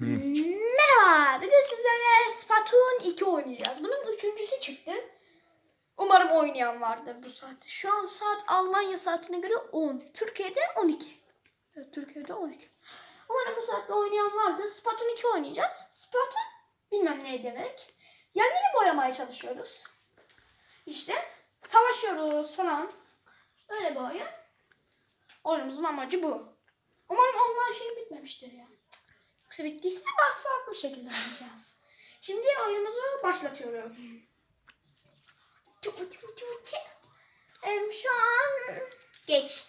Merhaba. Bugün sizlerle Splatoon 2 oynayacağız. Bunun üçüncüsü çıktı. Umarım oynayan vardır bu saatte. Şu an saat Almanya saatine göre 10. Türkiye'de 12. Evet, Türkiye'de 12. Umarım bu saatte oynayan vardır. Splatoon 2 oynayacağız. Splatoon bilmem ne demek. Yerleri boyamaya çalışıyoruz. İşte savaşıyoruz falan. Öyle bir oyun. Oyunumuzun amacı bu. Umarım online şey bitmemiştir. Yoksa bittiyse bah farklı şekilde oynayacağız. Şimdi oyunumuzu başlatıyorum. Şu an geç.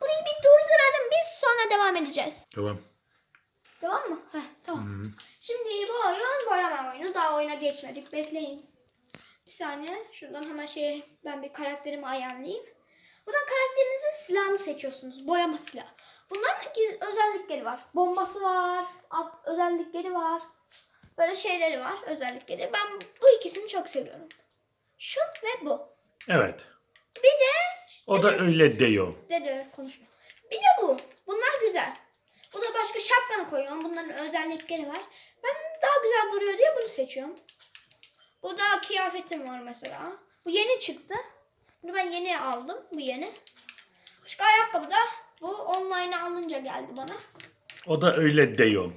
Burayı bir durduralım biz sonra devam edeceğiz. Tamam. Devam mı? Heh, tamam. Şimdi bu oyun boyama oyunu. Daha oyuna geçmedik. Bekleyin. Bir saniye. Şuradan hemen şey ben bir karakterimi ayarlayayım. Buradan karakterinizin silahını seçiyorsunuz. Boyama silahı. Bunların giz- özellikleri var. Bombası var. alt- özellikleri var. Böyle şeyleri var. Özellikleri. Ben bu ikisini çok seviyorum. Şu ve bu. Evet. Bir de O da öyle diyor. Dede konuşma. Bir de bu. Bunlar güzel. Bu da başka şapkanı koyuyorum. Bunların özellikleri var. Ben daha güzel duruyor diye bunu seçiyorum. Bu da kıyafetim var mesela. Bu yeni çıktı. Bunu ben yeni aldım. Bu yeni. Başka ayakkabı da online alınca geldi bana. O da öyle diyor.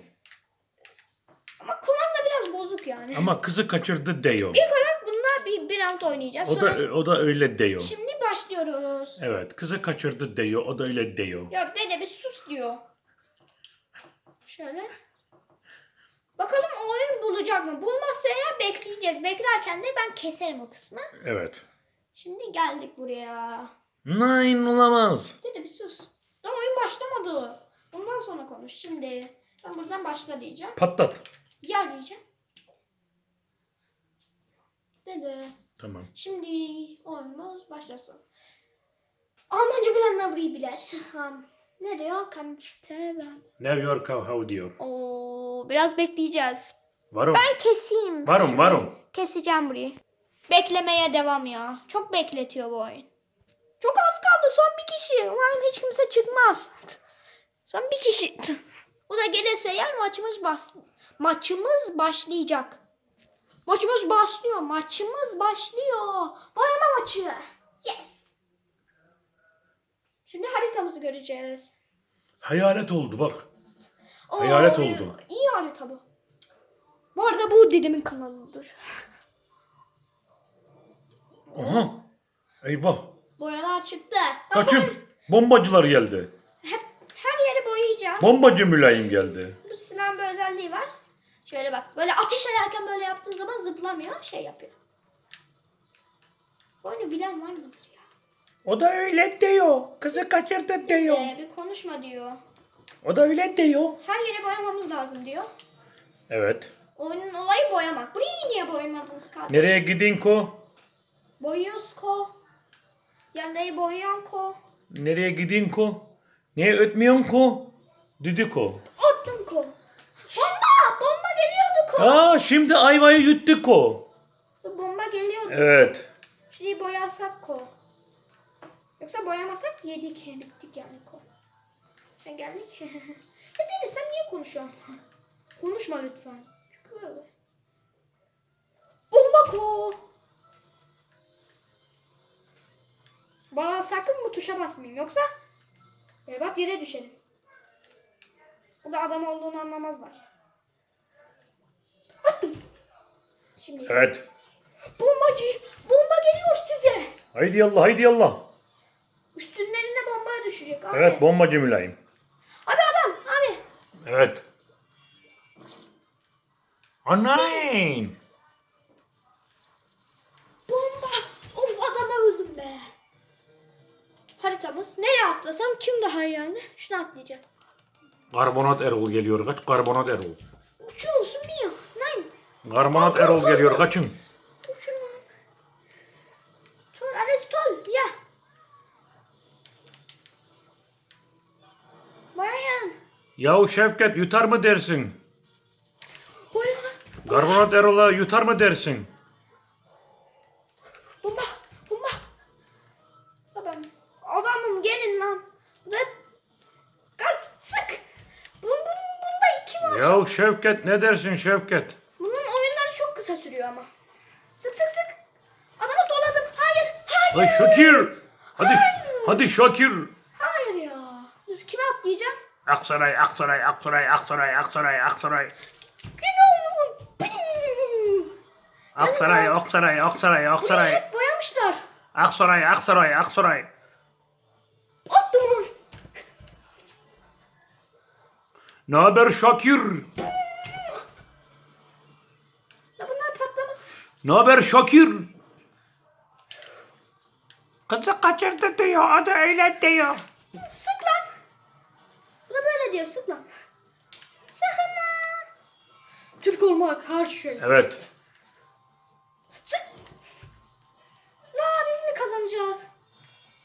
Ama kumanda biraz bozuk yani. Ama kızı kaçırdı diyor. İlk olarak bunlar bir, bir round oynayacağız. O Sonra da o da öyle diyor. şimdi başlıyoruz. Evet, kızı kaçırdı diyor. O da öyle diyor. Ya dede bir sus diyor. Şöyle. Bakalım oyun bulacak mı? Bulmazsa ya bekleyeceğiz. Beklerken de ben keserim o kısmı. Evet. Şimdi geldik buraya. Nein olamaz. Dede bir sus. Daha oyun başlamadı. Bundan sonra konuş. Şimdi ben buradan başla diyeceğim. Patlat. Gel diyeceğim. Dede. Tamam. Şimdi oyunumuz başlasın. Almanca bilenler burayı bilir. Ha, ne diyor? Kamsteren. New York how diyor. Oo, biraz bekleyeceğiz. Varum. Ben keseyim. Varum Şurayı. varum. Keseceğim burayı. Beklemeye devam ya. Çok bekletiyor bu oyun. Çok az kaldı. Son bir kişi. Umarım hiç kimse çıkmaz. Son bir kişi. Bu da gelirse yer maçımız bas maçımız başlayacak. Maçımız başlıyor. Maçımız başlıyor. Boyama maçı. Yes. Şimdi haritamızı göreceğiz. Hayalet oldu bak. Oo, Hayalet oldu. İyi harita bu. Bu arada bu dedemin kanalıdır. Aha. Eyvah. Boyalar çıktı. Kaçın. Bombacılar geldi. Hep, her yeri boyayacağız. Bombacı mülayim geldi. Bu silahın bir özelliği var. Şöyle bak. Böyle ateş ederken böyle yaptığın zaman zıplamıyor. Şey yapıyor. Oyunu bilen var mıdır ya? O da öyle diyor. Kızı kaçırdı diyor. Ee, bir konuşma diyor. O da öyle diyor. Her yere boyamamız lazım diyor. Evet. Oyunun olayı boyamak. Burayı niye boyamadınız kardeşim? Nereye gidin ko? Boyuyoruz ko. Yanlayı boyayan ko. Nereye gidin ko? Niye ötmüyorsun ko? Dedi ko. Attım ko. Bomba! Bomba geliyordu ko. Aa şimdi ayvayı yuttu ko. Bomba geliyordu. Evet. Şurayı boyasak ko. Yoksa boyamasak yedik. Bittik yani ko. Sen geldik. ya dede sen niye konuşuyorsun? Konuşma lütfen. Çünkü böyle. Bomba ko. Bana sakın bu tuşa basmayın. Yoksa berbat yere düşerim. Bu da adam olduğunu anlamazlar. Attım. Şimdi Evet. bombacı bomba geliyor size. Haydi yallah haydi yallah. Üstünlerine bombaya düşecek abi. Evet bombacı mülayim. Abi adam abi. Evet. Anayın. Bomba. Of adama öldüm be. Haritamız. Nereye atlasam kim daha iyi yani? Şunu atlayacağım. Karbonat Erol geliyor. Kaç karbonat Erol. Uçuyorsun Mia. Nein. Karbonat Erol geliyor. Kaçın. Uçun lan. Toll, alles toll. Ya. Bayan. Yahu Şevket yutar mı dersin? Karbonat Erol'a yutar mı dersin? Bomba. Bomba. Adam. Adamım gelin lan. Kaç sık. Bun, bun, bunda iki maç. Ya Şevket ne dersin Şevket? Bunun oyunları çok kısa sürüyor ama. Sık sık sık. Adamı doladım. Hayır. Hayır. Ay Şakir. Hadi hadi Şakir. Hayır ya. Dur kime atlayacağım? Aksaray, Aksaray, Aksaray, Aksaray, Aksaray, Aksaray. Ping! Aksaray, Aksaray, Aksaray, Aksaray. hep boyamışlar. Aksaray, Aksaray, Aksaray. Ne haber Şakir? Ya bunlar patlamış. Ne haber Şakir? Kızı kaçırdı diyor, adı öyle diyor. Sık lan. Bu da böyle diyor sık lan. Sakın. Türk olmak her şey. Evet. Sık. La biz mi kazanacağız?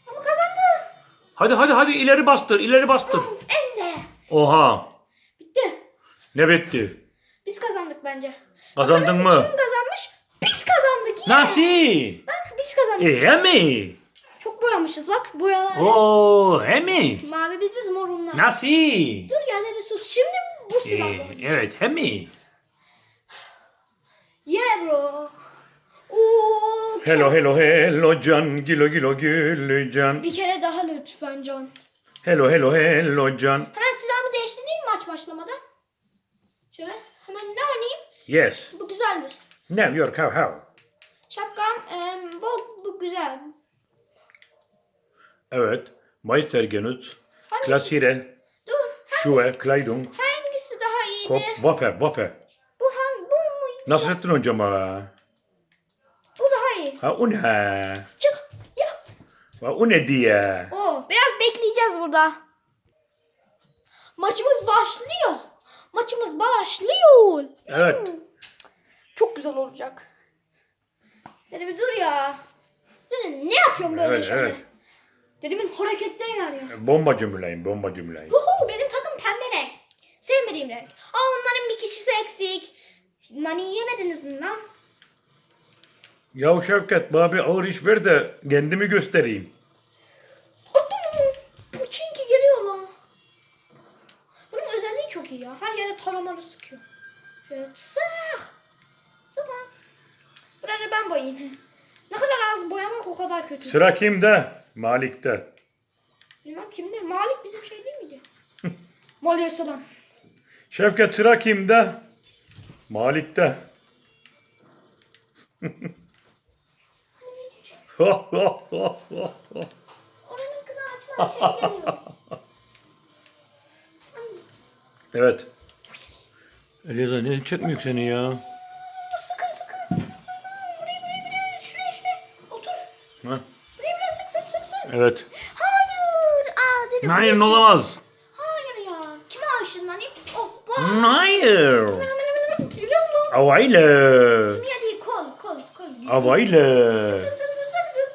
Ama kazandı. Hadi hadi hadi ileri bastır, ileri bastır. Of en de. Oha. Ne bitti? Biz kazandık bence. Kazandın Bakalım mı? Kim kazanmış? Biz kazandık. yine. Nasıl? Bak biz kazandık. İyi mi? Çok boyamışız bak boyalar. Oo, he mi? Mavi biziz mor onlar. Nasıl? Dur ya dedi sus. Şimdi bu silahla Ee, oynayacağız. evet, he mi? Yeah bro. Oo, Hello hello hello can, gilo gilo gülü can. Bir kere daha lütfen Can. Hello hello hello can. Hemen silahımı değiştireyim mi maç başlamadan? Şöyle hemen ne oynayayım? Yes. Bu güzeldir. New York how how. Şapkam em, bu, bu güzel. Evet. Meistergenut. Hangisi? Klassire. Dur. Schuhe, Kleidung. Hangisi daha iyiydi? Kop, Waffe, Waffe. Bu hang bu muydu? Nasrettin hocama. Bu daha iyi. Ha o ne? Çık. Ya. Ha o ne diye? Oo, biraz bekleyeceğiz burada. Maçımız başlıyor. Maçımız başlıyor. Evet. Çok güzel olacak. Dede bir dur ya. Dede ne yapıyorsun böyle Evet, şöyle? evet. Dedemin hareketleri var ya. Bomba cümleyin, bomba cümleyin. Vuhu benim takım pembe renk. Sevmediğim renk. Aa onların bir kişisi eksik. Nani yemediniz mi lan? Ya Şevket bana bir ağır iş ver de kendimi göstereyim. Attım Bu çünkü geliyor lan. Bunun özelliği çok iyi ya. Her yere taramalı sıkıyor. Şöyle sık. Sık lan. Buraları ben boyayayım. Ne kadar az boyamak o kadar kötü. Sıra kimde? Malik'te. Bilmem kimdi? Malik bizim şey değil miydi? Maliye selam. Şevket sıra kimde? Malik'te. Oranın kına açma şey geliyor. evet. Eliza ne çekmiyor seni ya? Sıkın sıkın sıkın sıkın. Buraya buraya buraya. Şuraya şuraya. Otur. Ha? Buraya buraya sık sık sık sık. Evet. Hayır. Aa dedim. Hayır olamaz. Hayır ya. Kime aşığım lan? Oh bu. Hayır. Geliyor mu? Avayla. Niye değil kol kol kol. Avayla. Sık sık sık sık sık.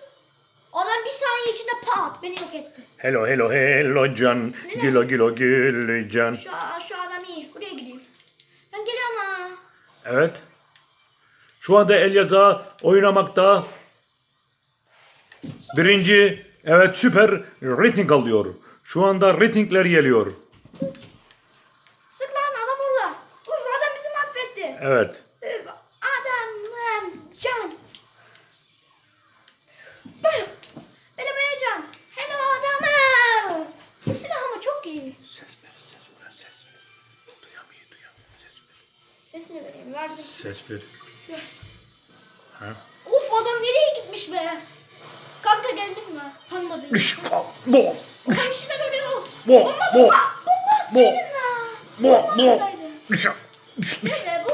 Adam bir saniye içinde pat beni yok etti. Hello hello hello can. Gilo gilo gül can. Şu, şu adam iyi. Buraya gideyim. Ben geliyorum ha. Evet. Şu anda Elyada oynamakta. Birinci, evet süper rating alıyor. Şu anda ratingler geliyor. Sık lan adam orada. Uf adam bizi mahvetti. Evet. Ses ver. Ha? Uf adam nereye gitmiş be? Kanka geldin mi? Tanımadığım. Bo, Komşular oluyor. bo, Bomba bo, bomba. Bomba bo, bo, bo. Neyse bu,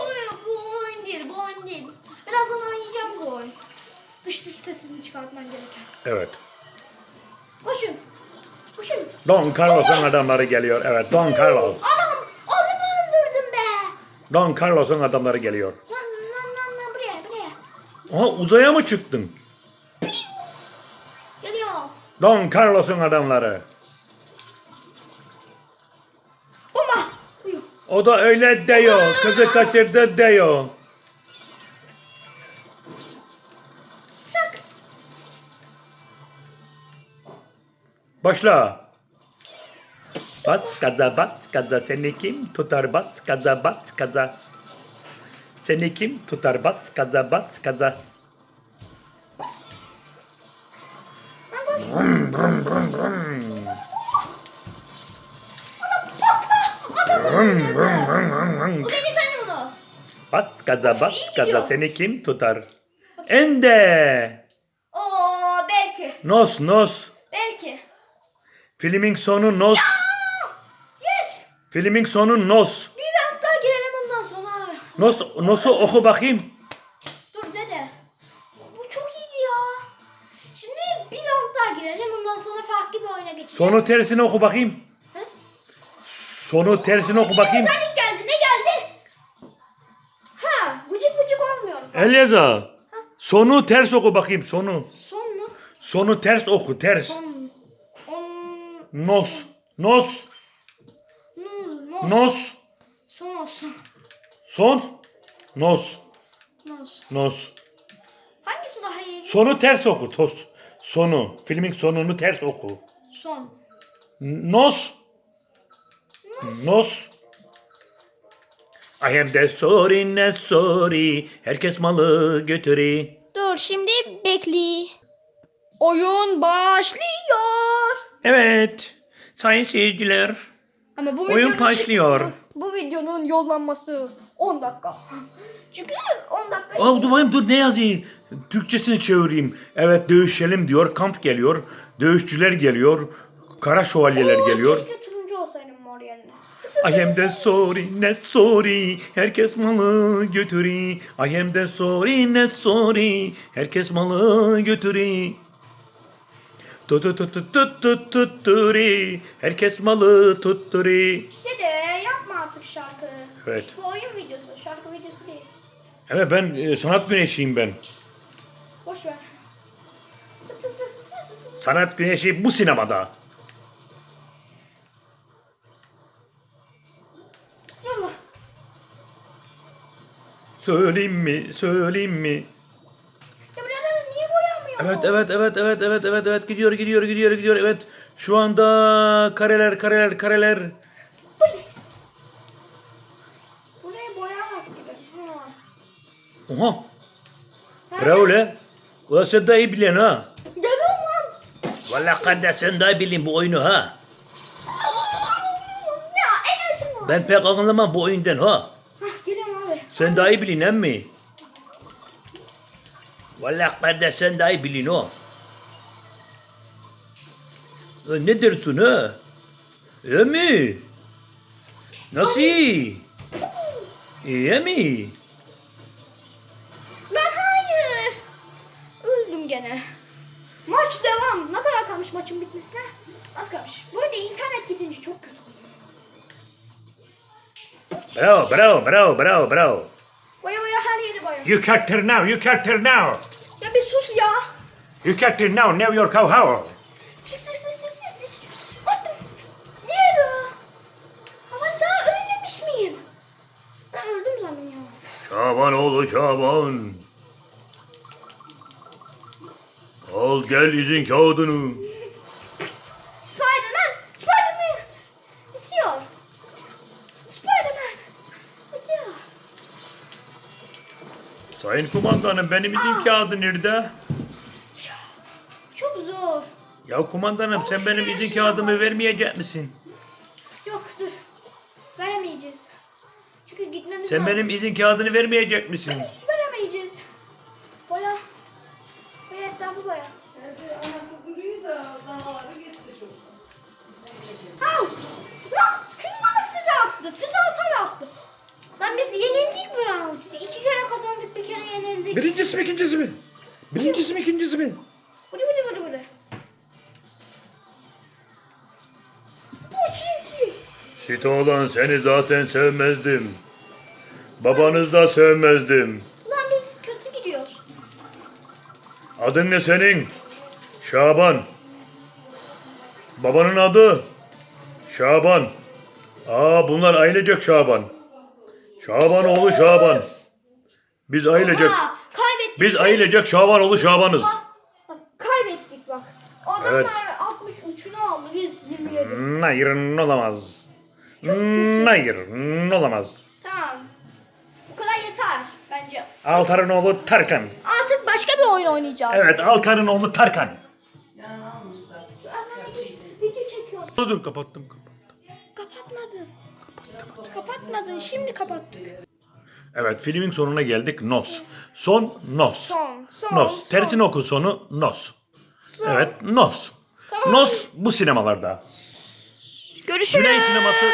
bu oyun değil bu oyun değil. Birazdan oynayacağımız oyun. Dış dış sesini çıkartman gereken. Evet. Koşun. Koşun. Don Carlos'un adamları geliyor. Evet, Don Carlos. Anam. Don Carlos'un adamları geliyor. Lan lan lan lan buraya buraya. Aha uzaya mı çıktın? Geliyor. Don Carlos'un adamları. Bomba. Uyu. O da öyle diyor. Kızı kaçırdı diyor. Sak. Bas gaza bas gaza seni kim tutar bas gaza bas gaza. Seni kim tutar bas gaza bas gaza. Lan koş. Bu beni sen bunu. Bas gaza Of, bas iyi gaza gidiyor. seni kim tutar? Ende. Oo belki. Nos nos. Belki. Filmin sonu nos. Filmin sonu nos. Bir round daha girelim ondan sonra. Nos nosu oku bakayım. Dur dede. Bu çok iyiydi ya. Şimdi bir round daha girelim ondan sonra farklı bir oyuna geçeceğiz. Sonu tersini oku bakayım. He? Sonu tersini oku bakayım. Özellik geldi. Ne geldi? Ha, gıcık gıcık olmuyoruz. Elyaza. Sonu ters oku bakayım sonu. Son mu? Sonu ters oku ters. Son. On. Nos. Nos. No, no. Nos. Son olsun. Son. Nos. Nos. Nos. Hangisi daha iyi? Sonu ters oku. Tos. Sonu. Filmin sonunu ters oku. Son. Nos. Nos. I am the sorry ne sorry. Herkes malı götürü. Dur şimdi bekle. Oyun başlıyor. Evet. Sayın seyirciler. Ama bu Oyun videonun başlıyor. Bu videonun yollanması 10 dakika. Çünkü 10 dakika. Oh, dur bakayım dur ne yazıyor? Türkçesini çevireyim. Evet dövüşelim diyor. Kamp geliyor. Dövüşçüler geliyor. Kara şövalyeler Oo, geliyor. Keşke turuncu olsaydım mor yerine. Sık sık I am the sorry ne sorry. Herkes malı götürü. I am the sorry ne sorry. Herkes malı götürü. Tut tut tut tut tut tut tutturi. Herkes malı tutturi. Dede yapma artık şarkı. Evet. Bu oyun videosu, şarkı videosu değil. Evet ben e, sanat güneşiyim ben. Boş ver. Sık sık sık sık sık sık. Sanat güneşi bu sinemada. Söyleyeyim mi? Söyleyeyim mi? Ya buralar niye boyanmıyor? Evet evet evet evet evet evet evet gidiyor gidiyor gidiyor gidiyor evet. Şu anda kareler kareler kareler. Buraya boyamak gibi. Ha. Oha. Bravo le. Ulan sen daha iyi biliyorsun ha. Geliyorum lan. Vallahi kardeş sen daha iyi biliyorsun bu oyunu ha. Ya. Ben pek anlamam bu oyundan ha. Hah, geliyorum abi. Sen daha iyi biliyorsun emmi. Vallahi kardeş sen iyi biliyorsun ha. Ulan Ne dersin ha? Emmi. Nasıl? İyi mi? Lan hayır. Öldüm gene. Maç devam. Ne kadar kalmış maçın bitmesine? Az kalmış. Bu arada internet gidince çok kötü oluyor. Bravo, bravo, bravo, bravo, bravo. Boya boya her yeri boya. You can't turn now, you can't turn now. Ya bir sus ya. You can't turn now, now you're cow how. Attım. Yeah. Ama daha ölmemiş miyim? Ben öldüm ya. Şaban oğlu Şaban. Al gel izin kağıdını. Spiderman. Spiderman. İstiyor. Spiderman. İstiyor. Sayın kumandanım benim izin kağıdı nerede? Ya kumandanım sen benim izin kağıdımı vermeyecek misin? Yok dur. Veremeyeceğiz. Çünkü gitmemiz Sen lazım. benim izin kağıdını vermeyecek misin? Veremeyeceğiz. Boya. Boya etrafı boya. Evde anası duruyor da damarı gitti çok. Au! Lan kim bana füze attı? Füze atar attı. Lan biz yenildik bu round. İki kere kazandık bir kere yenildik. Birincisi mi ikincisi mi? Birincisi mi ikincisi mi? Şit oğlan seni zaten sevmezdim. Babanız da sevmezdim. Lan biz kötü gidiyoruz. Adın ne senin? Şaban. Babanın adı? Şaban. Aa bunlar ailecek Şaban. Şaban oğlu Şaban. Biz ailecek. Aha, kaybettik. Biz ailecek Şaban oğlu Şaban'ız. Bak, kaybettik bak. Adamlar Evet. 63 3'ünü aldı biz 27. Hayır olamaz. Hayır olamaz. Tamam. Bu kadar yeter bence. Altar'ın oğlu Tarkan. Artık başka bir oyun oynayacağız. Evet Altar'ın oğlu Tarkan. Yani almışlar. Anne, video çekiyoruz. Dur dur kapattım kapattım. Kapatmadın. Kapatmadın. Şimdi kapattık. Evet filmin sonuna geldik. Nos. Son Nos. Son. Son. Nos. son. Tersine oku sonu Nos. Son. Evet Nos. Tamam. Nos bu sinemalarda. Görüşürüz. Güney sineması